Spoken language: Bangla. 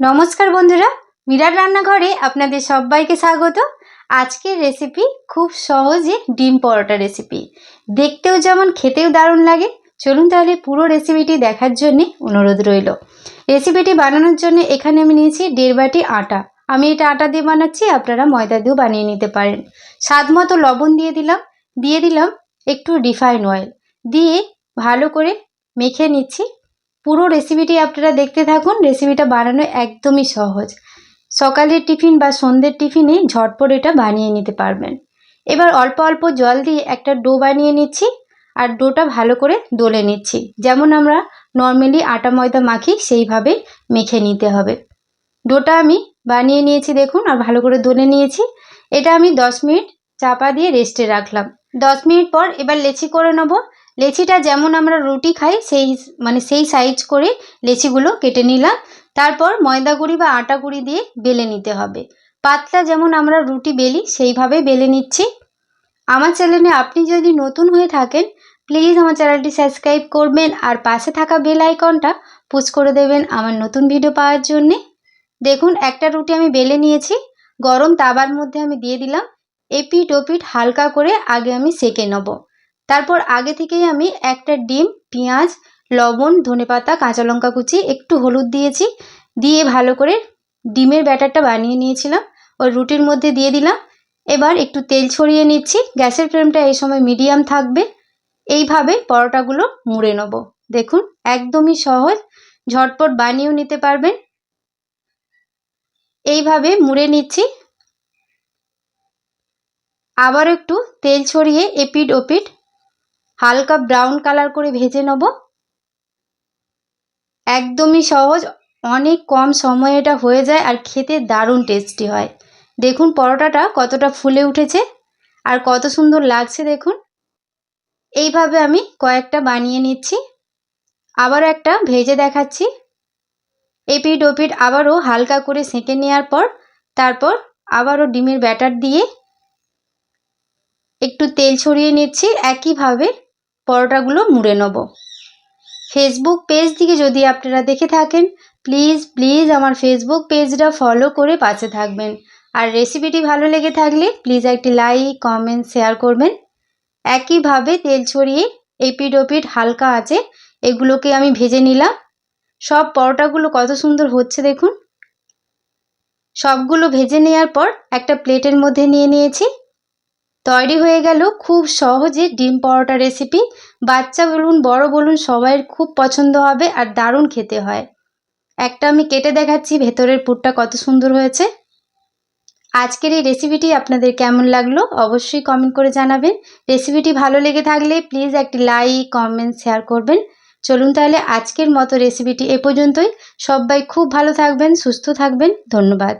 নমস্কার বন্ধুরা, মিরার রান্নাঘরে আপনাদের সবাইকে স্বাগত। আজকের রেসিপি খুব সহজে ডিম পরোটা রেসিপি দেখতেও যেমন খেতেও দারুণ লাগে। চলুন তাহলে পুরো রেসিপিটি দেখার জন্য অনুরোধ রইল। রেসিপিটি বানানোর জন্য এখানে আমি নিয়েছি দেড় বাটি আটা। আমি এটা আটা দিয়ে বানাচ্ছি, আপনারা ময়দা দিয়েও বানিয়ে নিতে পারেন। স্বাদ মতো লবণ দিয়ে দিলাম। দিয়ে দিলাম একটু রিফাইন অয়েল দিয়ে ভালো করে মেখে নিচ্ছি। পুরো রেসিপিটি আপনারা দেখতে থাকুন। রেসিপিটা বানানো একদমই সহজ। সকালের টিফিন বা সন্ধ্যের টিফিনে ঝটপট এটা বানিয়ে নিতে পারবেন। এবার অল্প অল্প জল দিয়ে একটা ডো বানিয়ে নিচ্ছি আর ডোটা ভালো করে দলে নিচ্ছি। যেমন আমরা নর্মালি আটা ময়দা মাখি, সেইভাবে মেখে নিতে হবে। ডোটা আমি বানিয়ে নিয়েছি দেখুন আর ভালো করে দলে নিয়েছি। এটা আমি দশ মিনিট চাপা দিয়ে রেস্টে রাখলাম। দশ মিনিট পর এবার লেচি করে নেব। লেচিটা যেমন আমরা রুটি খাই, সেই মানে সেই সাইজ করে লেচিগুলো কেটে নিলাম। তারপর ময়দা গুঁড়ি বা আটা গুঁড়ি দিয়ে বেলে নিতে হবে। পাতলা যেমন আমরা রুটি বেলি, সেইভাবে বেলে নিচ্ছি। আমার চ্যানেলে আপনি যদি নতুন হয়ে থাকেন প্লিজ আমার চ্যানেলটি সাবস্ক্রাইব করবেন আর পাশে থাকা বেল আইকনটা পুশ করে দেবেন আমার নতুন ভিডিও পাওয়ার জন্যে। দেখুন, একটা রুটি আমি বেলে নিয়েছি। গরম তাবার মধ্যে আমি দিয়ে দিলাম। এপিট ওপিট হালকা করে আগে আমি সেকে নেব। তারপর আগে থেকেই আমি একটা ডিম, পেঁয়াজ, লবণ, ধনেপাতা, কাঁচা লঙ্কা কুচি, একটু হলুদ দিয়েছি। দিয়ে ভালো করে ডিমের ব্যাটারটা বানিয়ে নিয়েছিলাম। ওই রুটির মধ্যে দিয়ে দিলাম। এবার একটু তেল ছড়িয়ে নিচ্ছি। গ্যাসের ফ্লেমটা এই সময় মিডিয়াম থাকবে। এইভাবে পরোটাগুলো মুড়ে নেব। দেখুন, একদমই সহজ। ঝটপট বানিয়েও নিতে পারবেন। এইভাবে মুড়ে নিচ্ছি। আবার একটু তেল ছড়িয়ে এপিট ওপিট হালকা ব্রাউন কালার করে ভেজে নেব। একদমই সহজ, অনেক কম সময়ে এটা হয়ে যায় আর খেতে দারুণ টেস্টি হয়। দেখুন পরোটাটা কতটা ফুলে উঠেছে আর কত সুন্দর লাগছে দেখুন। এইভাবে আমি কয়েকটা বানিয়ে নিচ্ছি। আবার একটা ভেজে দেখাচ্ছি। এপিট ওপিট আবারও হালকা করে সেঁকে নেওয়ার পর তারপর আবারও ডিমের ব্যাটার দিয়ে একটু তেল ছড়িয়ে নিচ্ছি। একইভাবে পরোটাগুলো মুড়ে নেব। ফেসবুক পেজ থেকে যদি আপনারা দেখে থাকেন প্লিজ প্লিজ আমার ফেসবুক পেজটা ফলো করে পাশে থাকবেন। আর রেসিপিটি ভালো লেগে থাকলে প্লিজ একটি লাইক কমেন্ট শেয়ার করবেন। একইভাবে তেল ছড়িয়ে এপিড ওপিড হালকা আছে এগুলোকে আমি ভেজে নিলাম। সব পরোটাগুলো কত সুন্দর হচ্ছে দেখুন। সবগুলো ভেজে নেওয়ার পর একটা প্লেটের মধ্যে নিয়ে নিয়েছি। তৈরি হয়ে গেল খুব সহজে ডিম পরোটা রেসিপি বাচ্চা বলুন, বড় বলুন সবাই খুব পছন্দ হবে আর দারুণ খেতে হয়। একটা আমি কেটে দেখাচ্ছি, ভেতরের পুরটা কত সুন্দর হয়েছে। আজকের এই রেসিপিটি আপনাদের কেমন লাগল অবশ্যই কমেন্ট করে জানাবেন। রেসিপিটি ভালো লেগে থাকলে প্লিজ একটি লাইক কমেন্ট শেয়ার করবেন। চলুন তাহলে আজকের মতো রেসিপিটি এ পর্যন্তই। সবাই খুব ভালো থাকবেন, সুস্থ থাকবেন। ধন্যবাদ।